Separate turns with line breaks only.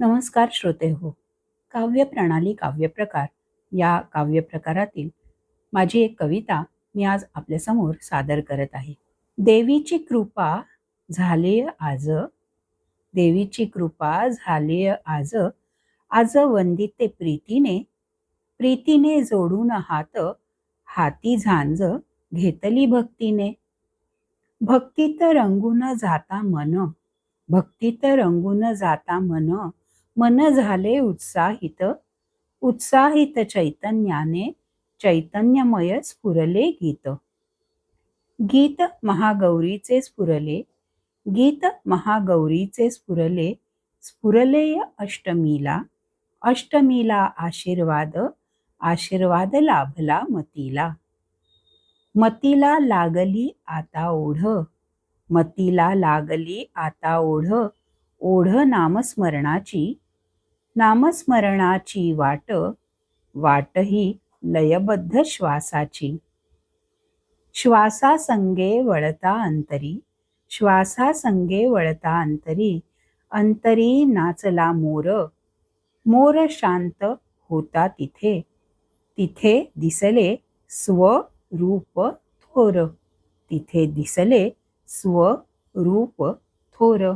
नमस्कार श्रोते हो. काव्य प्रणाली काव्यप्रकार या काव्यप्रकारातील माझी एक कविता मी आज आपल्यासमोर सादर करत आहे. देवीची कृपा झाली आज. देवीची कृपा झाली आज. आज वंदिते प्रीतीने प्रीतीने जोडून हात हाती झांज घेतली भक्तीने. भक्तीत रंगून जाता मन भक्तीत रंगून जाता मन. मन झाले उत्साहित. उत्साहित चैतन्याने चैतन्यमय स्फुरले गीत. गीत महागौरीचे स्फुरले. गीत महागौरीचे स्फुरले. स्फुरले अष्टमीला. अष्टमीला आशीर्वाद. आशीर्वाद लाभला मतीला. मतीला लागली आता ओढ. मतीला लागली आता ओढ. ओढ नामस्मरणाची. नामस्मरणाची वाट वाट ही लयबद्ध श्वासाची. श्वासासंगे वळता अंतरी श्वासासंगे वळता अंतरी अंतरी नाचला मोर मोर शांत होता तिथे तिथे दिसले स्वरूप थोर तिथे दिसले स्वरूप थोर.